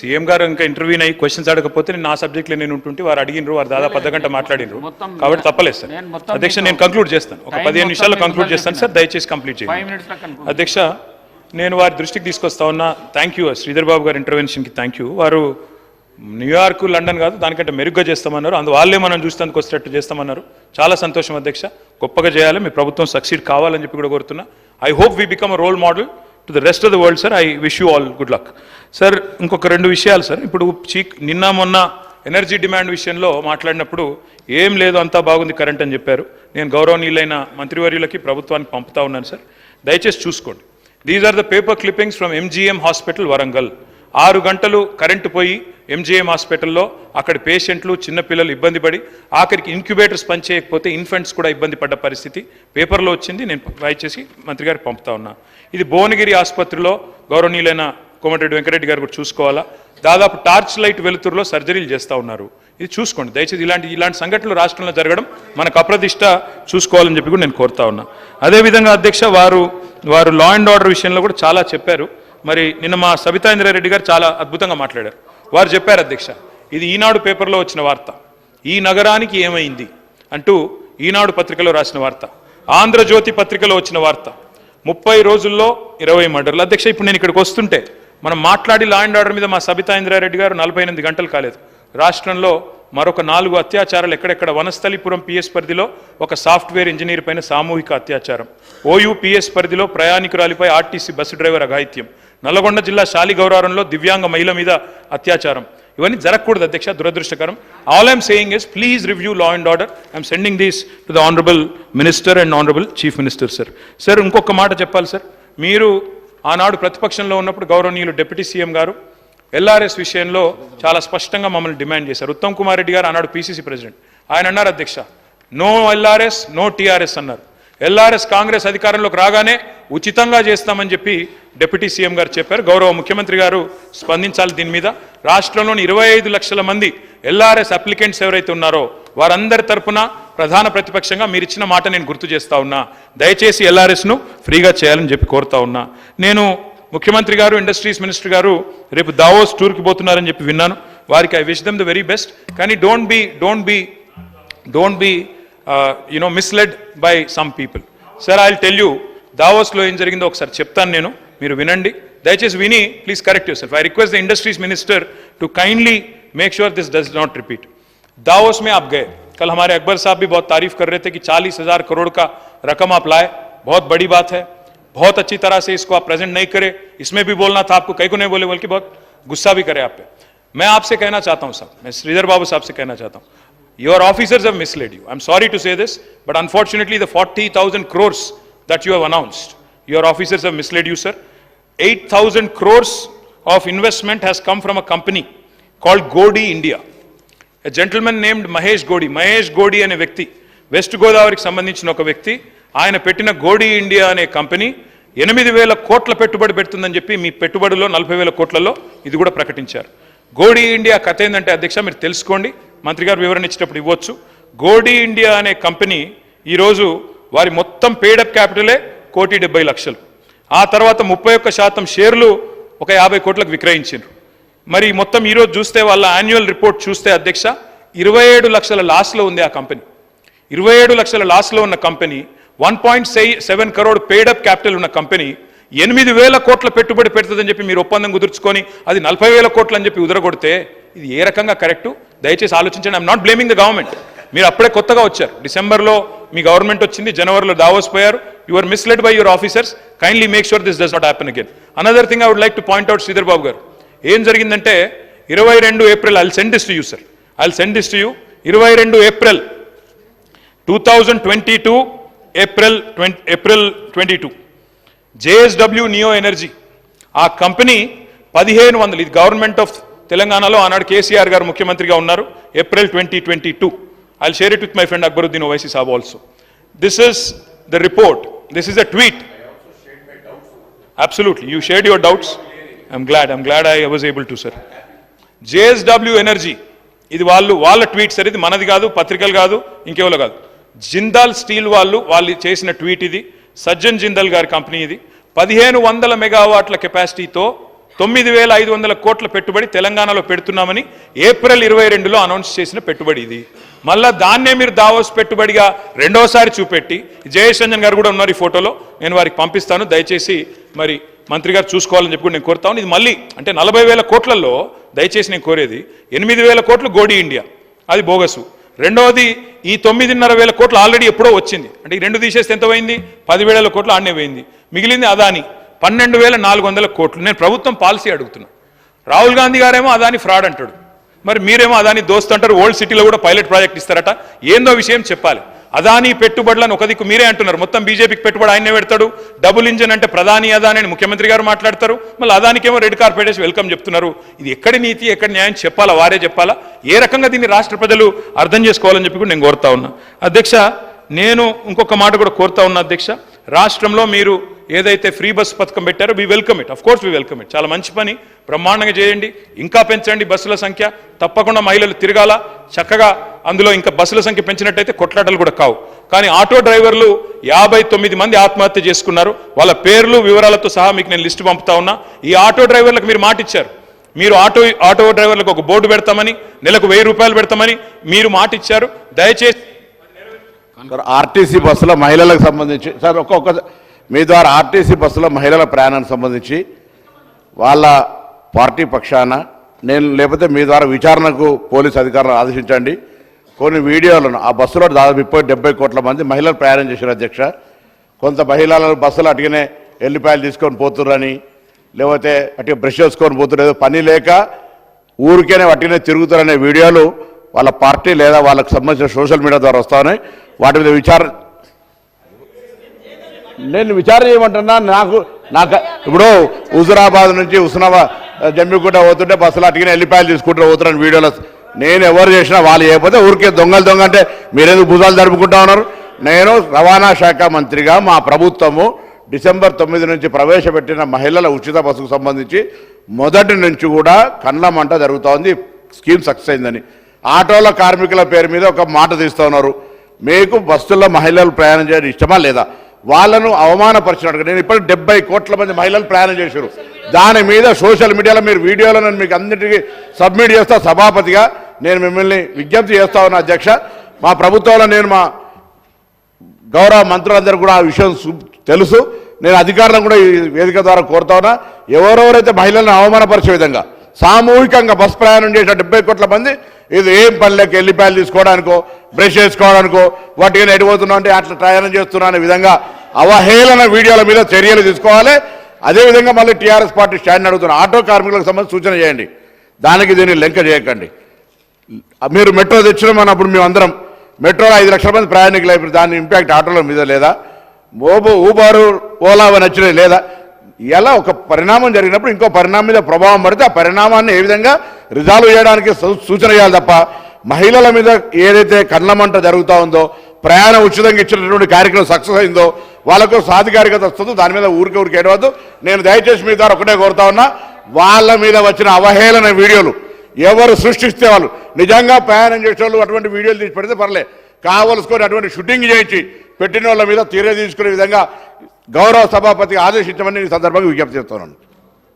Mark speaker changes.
Speaker 1: CM గారు ఇంకా interview అయ్యి క్వశ్చన్స్ అడగకపోతే నేను నా సబ్జెక్ట్లో నేను ఉంటుంటే వారు అడిగినరు వారు దాదాపు అర్ధ గంట మాట్లాడినరు. కాబట్టి తప్పలేదు సార్. అధ్యక్ష నేను కంక్లూడ్ చేస్తాను. ఒక పదిహేను నిమిషాల్లో కంక్లూడ్ చేస్తాను సార్. దయచేసి కంప్లీట్ చేయండి. అధ్యక్ష నేను వారి దృష్టికి తీసుకొస్తా ఉన్నా. థ్యాంక్ యూ శ్రీధర్ బాబు గారి ఇంటర్వెన్షన్కి థ్యాంక్ యూ వారు న్యూయార్క్ లండన్ కాదు దానికంటే మెరుగ్గా చేస్తామన్నారు. అందు వాళ్ళే మనం చూస్తానికి వచ్చేటట్టు చేస్తామన్నారు. చాలా సంతోషం అధ్యక్ష. గొప్పగా చేయాలి. మీ ప్రభుత్వం సక్సీడ్ కావాలని చెప్పి కూడా కోరుతున్నా. I hope we become role model to the rest of the world sir I wish you all good luck sir ఇంకొక రెండు విషయాలు సార్ ఇప్పుడు చీక్ నిన్న మొన్న ఎనర్జీ డిమాండ్ విషయంలో మాట్లాడినప్పుడు ఏం లేదు అంతా బాగుంది కరెంట్ అని చెప్పారు. నేను గౌరవనీయులైన మంత్రివర్యులకి ప్రభుత్వానికి పంపుతా ఉన్నాను సార్ దయచేసి చూసుకోండి. These are the paper clippings from MGM hospital Warangal ఆరు గంటలు కరెంటు పోయి ఎంజీఎం హాస్పిటల్లో అక్కడ పేషెంట్లు చిన్నపిల్లలు ఇబ్బంది పడి ఆఖరికి ఇంక్యుబేటర్స్ పనిచేయకపోతే ఇన్ఫెంట్స్ కూడా ఇబ్బంది పడ్డ పరిస్థితి పేపర్లో వచ్చింది. నేను దయచేసి మంత్రి గారికి పంపుతా ఉన్నా. ఇది భువనగిరి ఆసుపత్రిలో గౌరవనీయులైన కోమటిరెడ్డి వెంకరెడ్డి గారు కూడా చూసుకోవాలా? దాదాపు టార్చ్ లైట్ వెలుతురులో సర్జరీలు చేస్తూ ఉన్నారు. ఇది చూసుకోండి. దయచేసి ఇలాంటి ఇలాంటి సంఘటనలు రాష్ట్రంలో జరగడం మనకు అప్రదిష్ట చూసుకోవాలని చెప్పి కూడా నేను కోరుతా ఉన్నా. అదేవిధంగా అధ్యక్ష వారు వారు లా అండ్ ఆర్డర్ విషయంలో కూడా చాలా చెప్పారు. మరి నిన్న మా సబితా ఇంద్రారెడ్డి గారు చాలా అద్భుతంగా మాట్లాడారు. వారు చెప్పారు అధ్యక్ష ఇది ఈనాడు పేపర్లో వచ్చిన వార్త. ఈ నగరానికి ఏమైంది అంటూ ఈనాడు పత్రికలో రాసిన వార్త. ఆంధ్రజ్యోతి పత్రికలో వచ్చిన వార్త. ముప్పై రోజుల్లో ఇరవై మర్డర్లు. అధ్యక్ష ఇప్పుడు నేను ఇక్కడికి వస్తుంటే మనం మాట్లాడి లా అండ్ ఆర్డర్ మీద మా సబితా ఇంద్రారెడ్డి గారు నలభై ఎనిమిది గంటలు కాలేదు. రాష్ట్రంలో మరొక నాలుగు అత్యాచారాలు ఎక్కడెక్కడ? వనస్థలిపురం పిఎస్ పరిధిలో ఒక సాఫ్ట్వేర్ ఇంజనీర్ పైన సామూహిక అత్యాచారం. ఓయూ పిఎస్ పరిధిలో ప్రయాణికురాలిపై ఆర్టీసీ బస్సు డ్రైవర్ అఘాయిత్యం. నల్లగొండ జిల్లా శాలిగౌరారంలో దివ్యాంగ మహిళ మీద అత్యాచారం. ఇవన్నీ జరగకూడదు అధ్యక్ష దురదృష్టకరం. All I'm saying is please review law and order I'm sending these to the honourable minister and honourable chief minister sir sir ఇంకొక మాట చెప్పాలి సార్ మీరు ఆనాడు ప్రతిపక్షంలో ఉన్నప్పుడు గౌరవనీయులు డిప్యూటీ సీఎం గారు ఎల్ఆర్ఎస్ విషయంలో చాలా స్పష్టంగా మమ్మల్ని డిమాండ్ చేశారు. ఉత్తమ్ కుమార్ రెడ్డి గారు ఆనాడు పీసీసీ ప్రెసిడెంట్ ఆయన అన్నారు అధ్యక్ష నో ఎల్ఆర్ఎస్ నో టీఆర్ఎస్ అన్నారు. ఎల్ఆర్ఎస్ కాంగ్రెస్ అధికారంలోకి రాగానే ఉచితంగా చేస్తామని చెప్పి డిప్యూటీ సీఎం గారు చెప్పారు. గౌరవ ముఖ్యమంత్రి గారు స్పందించాలి దీని మీద. రాష్ట్రంలోని ఇరవై ఐదు లక్షల మంది ఎల్ఆర్ఎస్ అప్లికెంట్స్ ఎవరైతే ఉన్నారో వారందరి తరపున ప్రధాన ప్రతిపక్షంగా మీరు ఇచ్చిన మాట నేను గుర్తు చేస్తా ఉన్నా. దయచేసి ఎల్ఆర్ఎస్ను ఫ్రీగా చేయాలని చెప్పి కోరుతా ఉన్నా. నేను ముఖ్యమంత్రి గారు ఇండస్ట్రీస్ మినిస్టర్ గారు రేపు దావోస్ టూర్కి పోతున్నారని చెప్పి విన్నాను. వారికి I wish them the very best. కానీ don't be don't be don't be you know misled by some people sir I tell you దావోస్లో ఏం జరిగిందో ఒకసారి చెప్తాను నేను, మీరు వినండి. దయచేసి విని please correct yourself I request the industries minister to kindly make sure this does not repeat Davos में आप गए कल हमारे अकबर साहब भी बहुत तारीफ़ कर रहे थे कि चालीस हज़ार करोड़ का रकम आप लाए बहुत बड़ी बात है बहुत अच्छी तरह से इसको आप प्रेजेंट नहीं करे इसमें भी बोलना था आपको कहीं को नहीं बोले बल्कि बहुत गुस्सा भी करे आप पे मैं आपसे कहना चाहता हूँ साहब मैं श्रीधर बाबू साहब से कहना चाहता हूँ your officers have misled you i'm sorry to say this but unfortunately the 40000 crores that you have announced your officers have misled you sir 8000 crores of investment has come from a company called godi india a gentleman named Mahesh గోడి Mahesh గోడి అనే వ్యక్తి west గోదావరికి సంబంధించిన ఒక వ్యక్తి ఆయన పెట్టిన గోడి India అనే company ఎనిమిది వేల కోట్ల పెట్టుబడి పెడుతుందని చెప్పి మీ పెట్టుబడిలో నలభై వేల కోట్లలో ఇది కూడా ప్రకటించారు గోడి ఇండియా కథ ఏంటంటే అధ్యక్ష మీరు తెలుసుకోండి మంత్రి గారు వివరణ ఇచ్చేటప్పుడు ఇవ్వచ్చు. గోడీ ఇండియా అనే కంపెనీ ఈరోజు వారి మొత్తం పేడప్ క్యాపిటలే కోటి డెబ్బై లక్షలు. ఆ తర్వాత ముప్పై ఒక్క శాతం షేర్లు ఒక యాభై కోట్లకు విక్రయించారు మరి మొత్తం ఈరోజు చూస్తే వాళ్ళ యాన్యువల్ రిపోర్ట్ చూస్తే అధ్యక్ష ఇరవై ఏడు లక్షల లాస్లో ఉంది ఆ కంపెనీ. ఇరవై ఏడు లక్షల లాస్లో ఉన్న company one point seven crore paid up capital ఉన్న కంపెనీ ఎనిమిది వేల కోట్ల పెట్టుబడి పెడుతుందని చెప్పి మీరు ఒప్పందం కుదుర్చుకొని అది నలభై వేల కోట్లు అని చెప్పి ఉదరగొడితే ఇది ఏ రకంగా కరెక్టు? దయచేసి ఆలోచించండి. I'm not blaming the government మీరు అప్పుడే కొత్తగా వచ్చారు. డిసెంబర్లో మీ గవర్నమెంట్ వచ్చింది జనవరిలో దావోస్ పోయారు. You are misled by your officers kindly make sure this does not happen again another thing I would like to point out Sridhar Babu గారు. ఏం జరిగిందంటే ఇరవై రెండు April I'll send this to you sir I'll send this to you ఇరవై రెండు April two thousand twenty two April twenty April twenty two JSW Neo Energy ఆ కంపెనీ పదిహేను వందలు ఇది గవర్నమెంట్ ఆఫ్ తెలంగాణలో ఆనాడు కేసీఆర్ గారు ముఖ్యమంత్రిగా ఉన్నారు April twenty twenty two. I share it with my friend Akbaruddin Owaisi Saab also this is the report this is the tweet absolutely you shared your doubts I'm glad I'm glad I was able to sir JSW energy ఇది వాళ్ళు వాళ్ళ tweet sir ఇది మనది కాదు పత్రికలు కాదు ఇంకెవరో కాదు. జిందాల్ స్టీల్ వాళ్ళు వాళ్ళు చేసిన ట్వీట్ ఇది. సజ్జన్ జిందాల్ గారి కంపెనీ ఇది. పదిహేను వందల మెగావాట్ల కెపాసిటీతో తొమ్మిది వేల ఐదు వందల కోట్ల పెట్టుబడి తెలంగాణలో పెడుతున్నామని ఏప్రిల్ ఇరవై రెండులో అనౌన్స్ చేసిన పెట్టుబడి ఇది. మళ్ళా దాన్నే మీరు దావోస్ పెట్టుబడిగా రెండోసారి చూపెట్టి జయేష్ రంజన్ గారు కూడా ఉన్నారు ఈ ఫోటోలో. నేను వారికి పంపిస్తాను. దయచేసి మరి మంత్రి గారు చూసుకోవాలని చెప్పి నేను కోరుతాను ఇది మళ్ళీ అంటే నలభై వేల కోట్లలో దయచేసి నేను కోరేది ఎనిమిది వేల కోట్లు గోడి ఇండియా. అది బోగసు. రెండవది ఈ తొమ్మిదిన్నర వేల కోట్లు ఆల్రెడీ ఎప్పుడో వచ్చింది. అంటే ఈ రెండు తీసేస్తే ఎంత పోయింది? పదివేల కోట్లు ఆడనే పోయింది. మిగిలింది అదాని. పన్నెండు వేల నాలుగు వందల కోట్లు. నేను ప్రభుత్వం పాలసీ అడుగుతున్నా. రాహుల్ గాంధీ గారేమో అదాని ఫ్రాడ్ అంటాడు. మరి మీరేమో అదాని దోస్త్ అంటారు. ఓల్డ్ సిటీలో కూడా పైలట్ ప్రాజెక్ట్ ఇస్తారట. ఏందో విషయం చెప్పాలి. అదాని పెట్టుబడులను ఒక దిక్కు మీరే అంటున్నారు. మొత్తం బీజేపీకి పెట్టుబడి ఆయనే పెడతాడు. డబుల్ ఇంజన్ అంటే ప్రధాని అదాని అని ముఖ్యమంత్రి గారు మాట్లాడతారు. మళ్ళీ అదానికేమో రెడ్ కార్పెట్ వెల్కమ్ చెప్తున్నారు. ఇది ఎక్కడి నీతి ఎక్కడ న్యాయం చెప్పాలా? వారే చెప్పాలా? ఏ రకంగా దీన్ని రాష్ట్ర ప్రజలు అర్థం చేసుకోవాలని చెప్పి కూడా నేను కోరుతా ఉన్నా. అధ్యక్ష నేను ఇంకొక మాట కూడా కోరుతా ఉన్నా అధ్యక్ష. రాష్ట్రంలో మీరు ఏదైతే ఫ్రీ బస్ పథకం పెట్టారో we welcome it of course we welcome it చాలా మంచి పని. బ్రహ్మాండంగా చేయండి. ఇంకా పెంచండి బస్సుల సంఖ్య. తప్పకుండా మహిళలు తిరగాల. చక్కగా అందులో ఇంకా బస్సుల సంఖ్య పెంచినట్టయితే కొట్లాటలు కూడా కావు. కానీ ఆటో డ్రైవర్లు యాభై తొమ్మిది మంది ఆత్మహత్య చేసుకున్నారు. వాళ్ళ పేర్లు వివరాలతో సహా మీకు నేను లిస్టు పంపుతా ఉన్నా. ఈ ఆటో డ్రైవర్లకు మీరు మాట ఇచ్చారు. మీరు ఆటో ఆటో డ్రైవర్లకు ఒక బోర్డు పెడతామని నెలకు వెయ్యి రూపాయలు పెడతామని మీరు మాట ఇచ్చారు. దయచేసి
Speaker 2: ఆర్టీసీ బస్సులో మహిళలకు సంబంధించి సార్ ఒక్కొక్క మీ ద్వారా ఆర్టీసీ బస్సులో మహిళల ప్రయాణానికి సంబంధించి వాళ్ళ పార్టీ పక్షాన నేను లేకపోతే మీ ద్వారా విచారణకు పోలీస్ అధికారులను ఆదేశించండి. కొన్ని వీడియోలను ఆ బస్సులో దాదాపు ముప్పై డెబ్బై కోట్ల మంది మహిళలు ప్రయాణం చేశారు అధ్యక్ష. కొంత మహిళలు బస్సులు అటుగానే ఎల్లిపాయలు తీసుకొని పోతుర్రని లేకపోతే అటు బ్రష్ చేసుకొని పోతున్నారు పని లేక ఊరికేనే అటుగానే తిరుగుతారనే వీడియోలు వాళ్ళ పార్టీ లేదా వాళ్ళకి సంబంధించిన సోషల్ మీడియా ద్వారా వస్తా ఉన్నాయి. వాటి మీద విచారణ నేను విచారణ చేయమంటున్నా నాకు నాకు ఇప్పుడు హుజురాబాద్ నుంచి ఉస్నాబాద్ జమ్మికుంట పోతుంటే బస్సులు అటుకుని వెళ్ళిపాయలు తీసుకుంటూ పోతున్నాను వీడియోలో. నేను ఎవరు చేసినా వాళ్ళు చేయకపోతే ఊరికే దొంగలు దొంగ అంటే మీరేందుకు భుజాలు జరుపుకుంటా ఉన్నారు? నేను రవాణా శాఖ మంత్రిగా మా ప్రభుత్వము డిసెంబర్ తొమ్మిది నుంచి ప్రవేశపెట్టిన మహిళల ఉచిత బస్సుకు సంబంధించి మొదటి నుంచి కూడా కండ్ల మంట జరుగుతోంది స్కీమ్ సక్సెస్ అయిందని. ఆటోల కార్మికుల పేరు మీద ఒక మాట తీస్తూ ఉన్నారు. మీకు బస్సుల్లో మహిళలు ప్రయాణం చేయడం ఇష్టమా లేదా? వాళ్ళను అవమానపరిచినట్టుగా నేను ఇప్పటికి డెబ్బై కోట్ల మంది మహిళలు ప్రయాణం చేశారు. దాని మీద సోషల్ మీడియాలో మీరు వీడియోలో నేను మీకు అన్నిటికీ సబ్మిట్ చేస్తా సభాపతిగా నేను మిమ్మల్ని విజ్ఞప్తి చేస్తా ఉన్నా అధ్యక్ష. మా ప్రభుత్వంలో నేను మా గౌరవ మంత్రులందరూ కూడా ఆ విషయం తెలుసు. నేను అధికారులను కూడా ఈ వేదిక ద్వారా కోరుతా ఉన్నా. ఎవరెవరైతే మహిళలను అవమానపరిచే విధంగా సామూహికంగా బస్ ప్రయాణం చేసిన డెబ్బై కోట్ల మంది ఇది ఏం పనిలోకి ఎల్లిపాయలు తీసుకోవడానికో బ్రష్ చేసుకోవడానికో వాటికి ఎడిపోతున్నా అంటే అట్లా ప్రయాణం చేస్తున్నా అనే విధంగా అవహేళన వీడియోల మీద చర్యలు తీసుకోవాలి. అదేవిధంగా మళ్ళీ టీఆర్ఎస్ పార్టీ స్టాండ్ అడుగుతున్న ఆటో కార్మికులకు సంబంధించి సూచన చేయండి. దానికి దీన్ని లెంక చేయకండి. మీరు మెట్రో తెచ్చినాం అప్పుడు మేము అందరం మెట్రోలో ఐదు లక్షల మంది ప్రయాణికులు అయిపోయి దాని ఇంపాక్ట్ ఆటోల మీద లేదా? ఓబో ఊబారు ఓలా అని వచ్చినాయి లేదా? ఇలా ఒక పరిణామం జరిగినప్పుడు ఇంకో పరిణామం మీద ప్రభావం పడితే ఆ పరిణామాన్ని ఏ విధంగా రిజాల్వ్ చేయడానికి సూచన చేయాలి తప్ప మహిళల మీద ఏదైతే కళ్ళమంట జరుగుతూ ఉందో ప్రయాణం ఉచితంగా ఇచ్చినటువంటి కార్యక్రమం సక్సెస్ అయిందో వాళ్ళకు సాధికారికత వస్తుందో దాని మీద ఊరికే ఊరికి ఏడవద్దు. నేను దయచేసి మీ ద్వారా ఒకటే కోరుతా ఉన్నా వాళ్ళ మీద వచ్చిన అవహేళన వీడియోలు ఎవరు సృష్టిస్తే వాళ్ళు. నిజంగా ప్రయాణం చేసేవాళ్ళు అటువంటి వీడియోలు తీసి పెడితే పర్లేదు కావలసుకొని అటువంటి షూటింగ్ చేయించి పెట్టిన వాళ్ళ మీద తీరే తీసుకునే విధంగా గౌరవ సభాపతికి ఆదేశించమని ఈ సందర్భంగా విజ్ఞప్తి చేస్తున్నాను.